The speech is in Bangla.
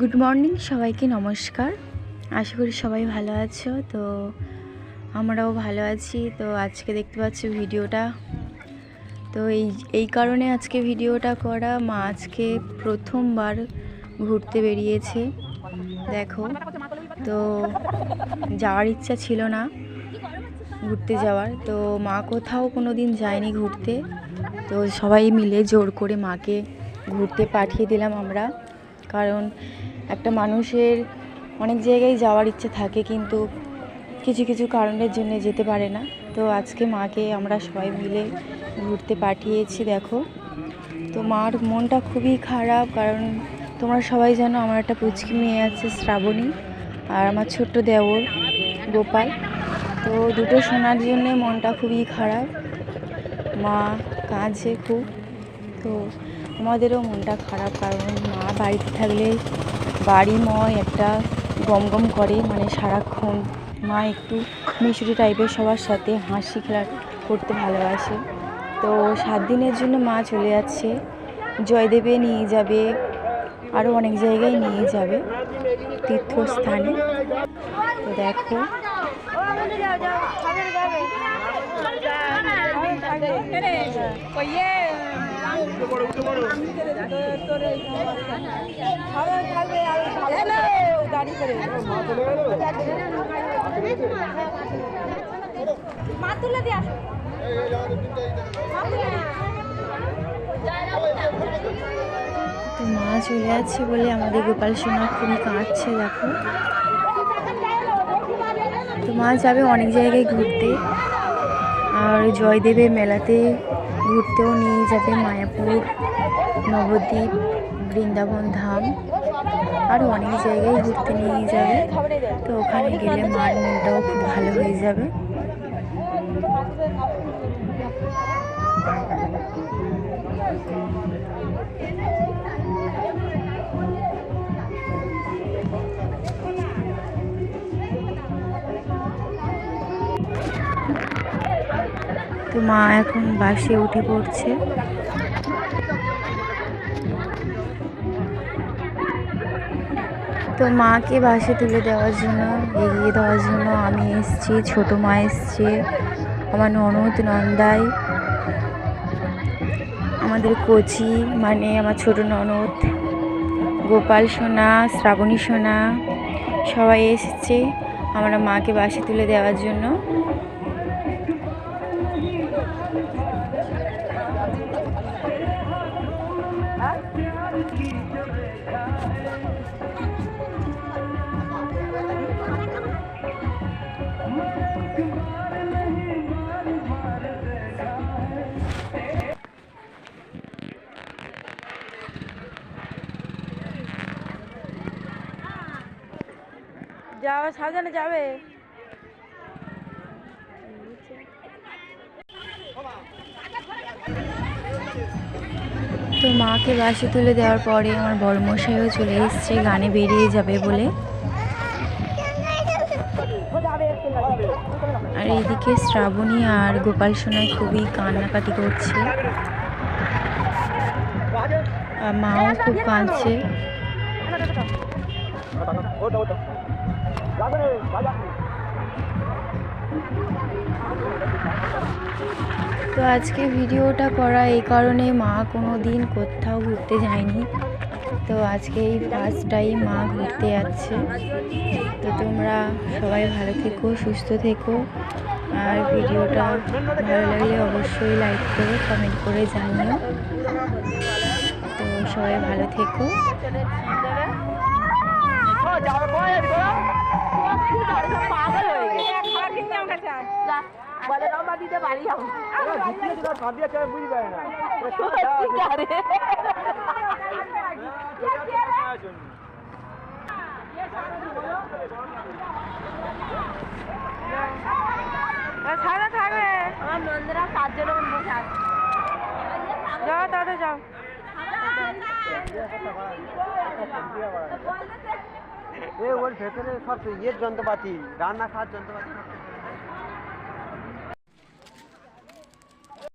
গুড মর্নিং সবাইকে নমস্কার। আশা করি সবাই ভালো আছো। তো আমরাও ভালো আছি। তো আজকে দেখতে পাচ্ছ ভিডিওটা। তো এই এই কারণে আজকে ভিডিওটা করা। মা আজকে প্রথমবার ঘুরতে বেরিয়েছে। দেখো, তো যাওয়ার ইচ্ছা ছিল না ঘুরতে যাওয়ার। তো মা কোথাও কোনো দিন যায়নি ঘুরতে। তো সবাই মিলে জোর করে মাকে ঘুরতে পাঠিয়ে দিলাম আমরা। কারণ একটা মানুষের অনেক জায়গায় যাওয়ার ইচ্ছে থাকে কিন্তু কিছু কিছু কারণের জন্য যেতে পারে না। তো আজকে মাকে আমরা সবাই মিলে ঘুরতে পাঠিয়েছি, দেখো। তো মার মনটা খুবই খারাপ কারণ তোমরা সবাই জানো আমার একটা পুচকি মেয়ে আছে, শ্রাবণী, আর আমার ছোট্ট দেওর, গোপাল। তো দুটো শোনার জন্যে মনটা খুবই খারাপ। মা কাঁদছে খুব। তো আমাদেরও মনটা খারাপ কারণ মা বাড়িতে থাকলে বাড়ি বাড়িময় একটা গম গম করে মানে সারাক্ষণ মা একটু মিশুরি টাইপের সবার সাথে হাসি খেলা করতে ভালোবাসে। তো সাত দিনের জন্য মা চলে যাচ্ছে জয়দেবে নিয়ে যাবে আরও অনেক জায়গায় নিয়ে যাবে তীর্থস্থানে। তো দেখো। মা তো চলে যাচ্ছে বলে আমাদের গোপাল সোনা খুবই কাঁদছে দেখো। তো মা যাবে অনেক জায়গায় ঘুরতে। আর জয়দেবের মেলাতে ঘুরতেও নিয়ে যাবে মায়াপুর, নবদ্বীপ, বৃন্দাবন ধাম। আরও অনেক জায়গায় ঘুরতে নিয়ে যাবে। তো ওখানে গেলে মার মনটাও খুব ভালো হয়ে যাবে। তো মা এখন বাসে উঠে পড়ছে। তো মাকে বাসে তুলে দেওয়ার জন্য, এগিয়ে দেওয়ার জন্য আমি এসছি, ছোটো মা এসছে, আমার ননদ, নন্দাই, আমাদের কোচি মানে আমার ছোট ননদ, গোপাল সোনা, শ্রাবণী সোনা, সবাই এসেছে। আমরা মাকে বাসে তুলে দেওয়ার জন্য। যাবে সাবধানে যাবে তো মাকে বাসে তুলে দেওয়ার পরে আমার বড়মশাইও চলে এসছে, গানে বেরিয়ে যাবে বলে। আর এদিকে শ্রাবণী আর গোপাল সোনায় খুবই কান্নাকাটি করছে। মাও খুব কাঁদছে। তো আজকে ভিডিওটা করা এই কারণে মা কোনো দিন কোথাও ঘুরতে যায়নি। তো আজকে এই ফার্স্ট টাইম মা ঘুরতে যাচ্ছে। তো তোমরা সবাই ভালো থেকো, সুস্থ থেকো। আর ভিডিওটা ভালো লাগলে অবশ্যই লাইক করে কমেন্ট করে জানিও। তো সবাই ভালো থেকো। বলে লম্বা দিতে পারি আমি। সত্যিকারে। থাকবে আমার মন্দিরা চারজন বসে আছে যাও তাড়াতাড়ি যাও এ ওর ভেতরে সব ইয়ের যন্ত্রপাতি রান্না খাওয়ার যন্ত্রপাতি